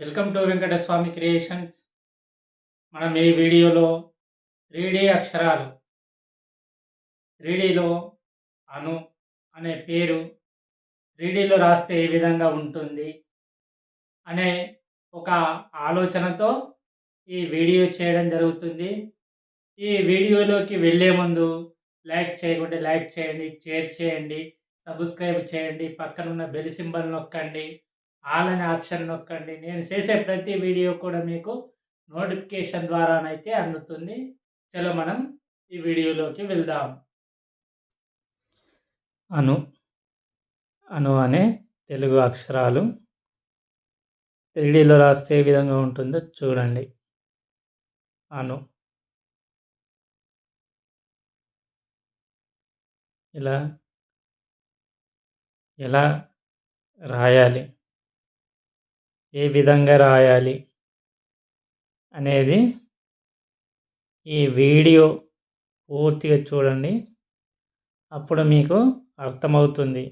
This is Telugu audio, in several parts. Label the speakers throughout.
Speaker 1: Welcome to Venkataswamy creations. మనం ఈ వీడియోలో త్రీడీ అక్షరాలు త్రీడీలో అను అనే పేరు త్రీడీలో రాస్తే ఏ విధంగా ఉంటుంది అనే ఒక ఆలోచనతో ఈ వీడియో చేయడం జరుగుతుంది. ఈ వీడియోలోకి వెళ్ళే ముందు లైక్ చేయకుంటే లైక్ చేయండి షేర్ చేయండి సబ్స్క్రైబ్ చేయండి పక్కనున్న బెల్ సింబల్ నొక్కండి. ఆల్ అనే ఆప్షన్ నొక్కండి. నేను చేసే ప్రతి వీడియో కూడా మీకు నోటిఫికేషన్ ద్వారానైతే అందుతుంది. చలో మనం ఈ వీడియోలోకి వెళ్దాం. అను అను అనే తెలుగు అక్షరాలు త్రీడీలో రాస్తే ఏ విధంగా ఉంటుందో చూడండి. అను. ఇలా ఎలా రాయాలి? ఏ విధంగా రాయాలి అనేది ఈ వీడియో పూర్తిగా చూడండి. అప్పుడు మీకు అర్థమవుతుంది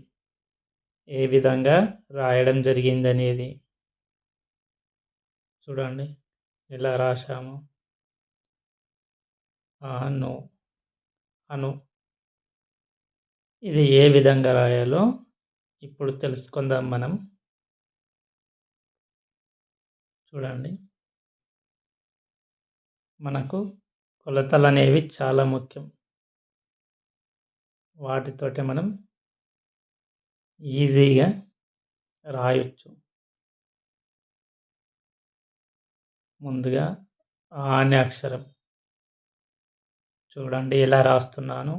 Speaker 1: ఏ విధంగా రాయడం జరిగింది అనేది చూడండి ఎలా రాశాము. అను అను. ఇది ఏ విధంగా రాయాలో ఇప్పుడు తెలుసుకుందాం మనం. చూడండి. మనకు కొలతలు అనేవి చాలా ముఖ్యం. వాటితోటే మనం ఈజీగా రాయొచ్చు. ముందుగా ఆ అనే అక్షరం చూడండి ఎలా రాస్తున్నాను.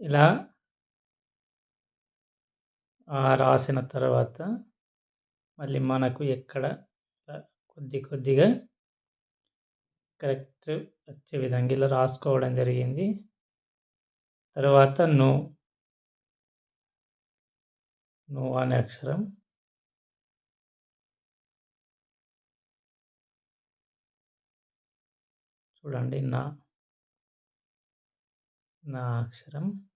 Speaker 1: ఇలా రాసిన తర్వాత మళ్ళీ మనకు ఎక్కడ కొద్ది కొద్దిగా కరెక్ట్ వచ్చే విధంగా ఇలా రాసుకోవడం జరిగింది. తర్వాత నో. నో అనే అక్షరం. చూడండి నా. నా అక్షరం.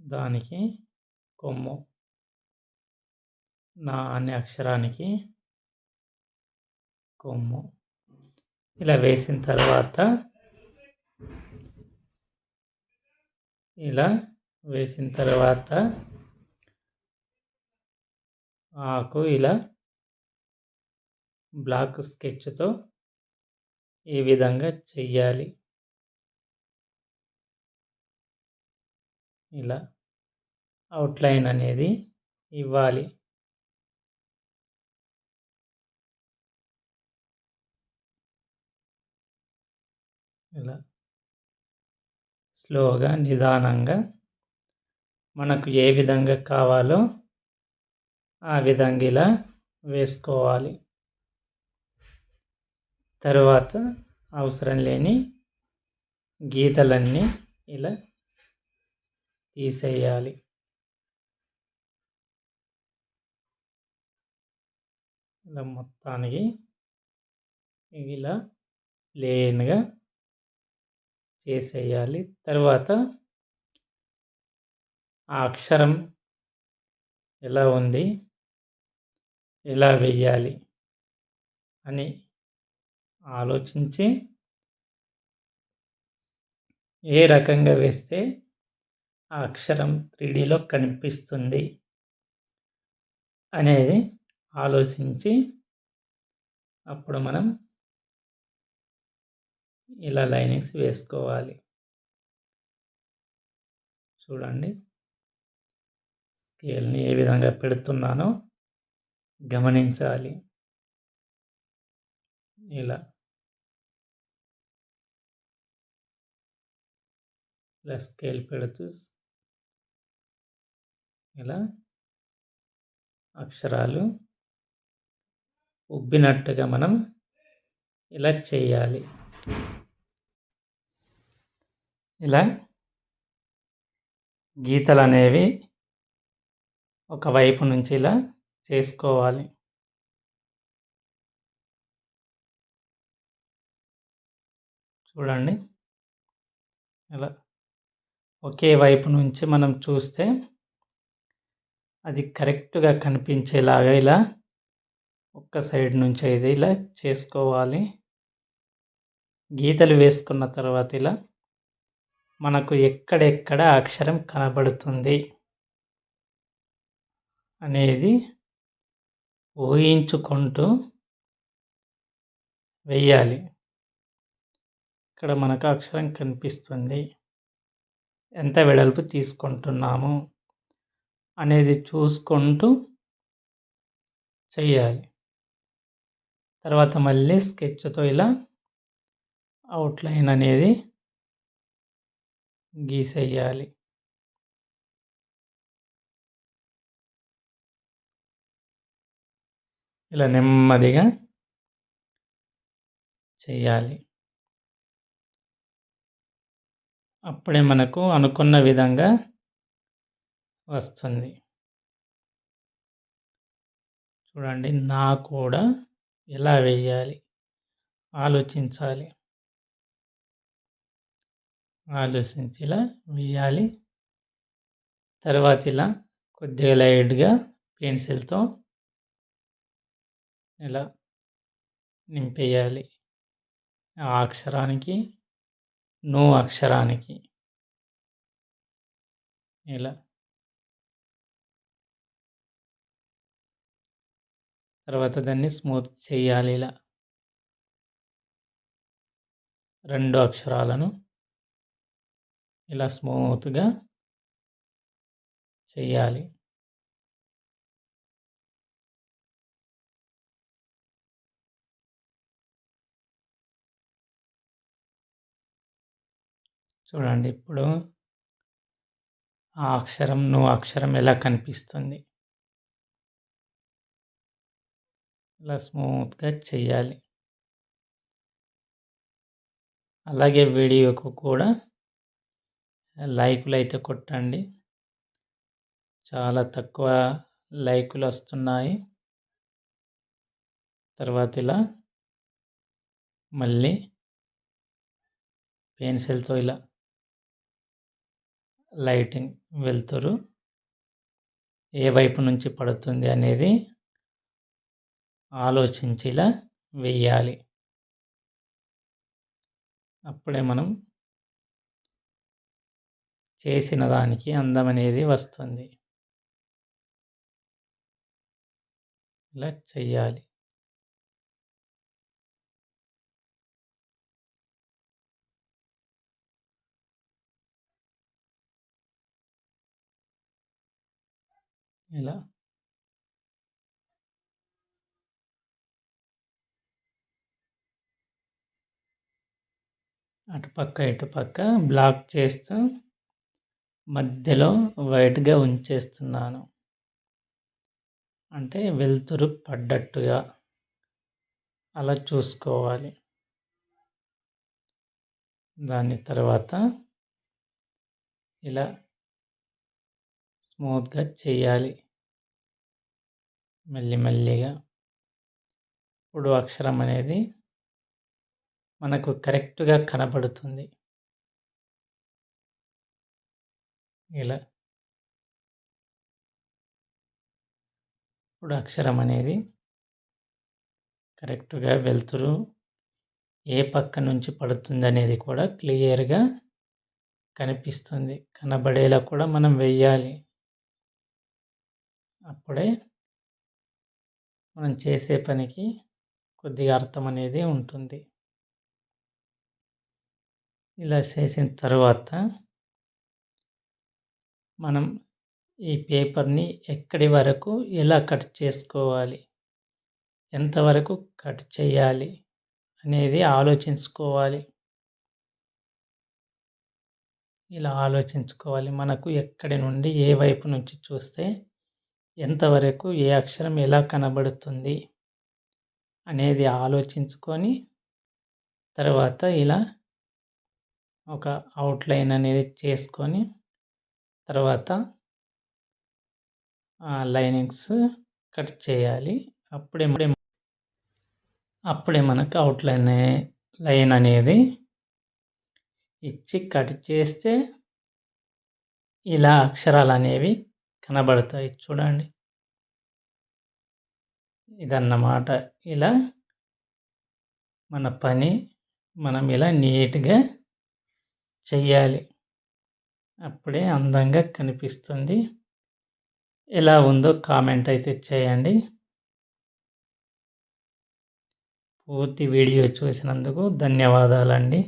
Speaker 1: దానికి కొమ్ము. నా అనే అక్షరానికి కొమ్ము. ఇలా వేసిన తర్వాత ఇలా వేసిన తర్వాత ఆకు ఇలా బ్లాక్ స్కెచ్తో ఈ విధంగా చెయ్యాలి? ఇలా అవుట్లైన్ అనేది ఇవ్వాలి. ఇలా స్లోగా నిదానంగా మనకు ఏ విధంగా కావాలో ఆ విధంగా ఇలా వేసుకోవాలి. తరువాత అవసరం లేని గీతలన్నీ ఇలా తీసేయాలి. ఇలా మొత్తానికి ఇలా ప్లేన్గా చేసేయాలి. తర్వాత ఆ అక్షరం ఎలా ఉంది? ఎలా వెయ్యాలి? అని ఆలోచించి ఏ రకంగా వేస్తే ఆ అక్షరం త్రీడీలో కనిపిస్తుంది అనేది ఆలోచించి అప్పుడు మనం ఇలా లైనింగ్స్ వేసుకోవాలి. చూడండి. స్కేల్ని ఏ విధంగా పెడుతున్నానో గమనించాలి. ఇలా. ఇలా స్కేల్ పెడుతూ ఇలా అక్షరాలు ఉబ్బినట్టుగా మనం ఇలా చేయాలి. ఇలా గీతలు అనేవి ఒకవైపు నుంచి ఇలా చేసుకోవాలి. చూడండి. ఇలా ఒకే వైపు నుంచి మనం చూస్తే అది కరెక్ట్గా కనిపించేలాగా ఇలా ఒక్క సైడ్ నుంచి అయితే ఇలా చేసుకోవాలి. గీతలు వేసుకున్న తర్వాత ఇలా మనకు ఎక్కడెక్కడ అక్షరం కనబడుతుంది అనేది ఊహించుకుంటూ వెయ్యాలి ఇక్కడ మనకు అక్షరం కనిపిస్తుంది. ఎంత వెడల్పు తీసుకుంటున్నాము అనేది చూసుకుంటూ చేయాలి తర్వాత మళ్ళీ స్కెచ్తో ఇలా అవుట్లైన్ అనేది గీసేయాలి. ఇలా నెమ్మదిగా చేయాలి అప్పుడే మనకు అనుకున్న విధంగా వస్తుంది. చూడండి నా కూడా ఎలా వేయాలి ఆలోచించాలి. ఆలోచించి ఇలా వేయాలి తర్వాత ఇలా కొద్దిగా లైట్గా పెన్సిల్తో ఇలా నింపేయాలి. ఆ అక్షరానికి నో అక్షరానికి. ఇలా తర్వాత దాన్ని స్మూత్ చేయాలి ఇలా. రెండు అక్షరాలను ఇలా స్మూత్గా చేయాలి. చూడండి ఇప్పుడు ఆ అక్షరం నువ్వు అక్షరం ఎలా కనిపిస్తుంది? ఇలా స్మూత్గా చెయ్యాలి అలాగే వీడియోకు కూడా లైకులు అయితే కొట్టండి. చాలా తక్కువ లైకులు వస్తున్నాయి తర్వాత ఇలా మళ్ళీ పెన్సిల్తో ఇలా లైటింగ్ వెలుతురు ఏ వైపు నుంచి పడుతుంది అనేది ఆలోచించి ఇలా వెయ్యాలి. అప్పుడే మనం చేసిన దానికి అందం అనేది వస్తుంది. ఇలా చెయ్యాలి. ఇలా అటుపక్క ఇటుపక్క బ్లాక్ చేస్తూ మధ్యలో వైట్గా ఉంచేస్తున్నాను. అంటే వెలుతురు పడ్డట్టుగా అలా చూసుకోవాలి. దాని తర్వాత ఇలా స్మూత్గా చేయాలి. మెల్లిమెల్లిగా ఇప్పుడు అక్షరం అనేది మనకు కరెక్ట్గా కనబడుతుంది. ఇలా. ఇప్పుడు అక్షరం అనేది కరెక్ట్గా వెళ్తురు ఏ పక్క నుంచి పడుతుంది అనేది కూడా క్లియర్గా కనిపిస్తుంది. కనబడేలా కూడా మనం వెయ్యాలి. అప్పుడే మనం చేసే పనికి కొద్దిగా అర్థం అనేది ఉంటుంది. ఇలా చేసిన తర్వాత మనం ఈ పేపర్ని ఎక్కడి వరకు ఎలా కట్ చేసుకోవాలి ఎంతవరకు కట్ చేయాలి అనేది ఆలోచించుకోవాలి. ఇలా ఆలోచించుకోవాలి. మనకు ఎక్కడి నుండి ఏ వైపు నుంచి చూస్తే ఎంతవరకు ఏ అక్షరం ఎలా కనబడుతుంది అనేది ఆలోచించుకొని తర్వాత ఇలా ఒక అవుట్లైన్ అనేది చేసుకొని తర్వాత లైనింగ్స్ కట్ చేయాలి. అప్పుడే అప్పుడే మనకు అవుట్లైన్ లైన్ అనేది ఇచ్చి కట్ చేస్తే ఇలా అక్షరాలు అనేవి కనబడతాయి చూడండి. ఇదన్నమాట ఇలా మన పని మనం ఇలా నీట్గా చెయ్యాలి. అప్పుడే అందంగా కనిపిస్తుంది. ఎలా ఉందో కామెంట్ అయితే చేయండి. పూర్తి వీడియో చూసినందుకు ధన్యవాదాలండి.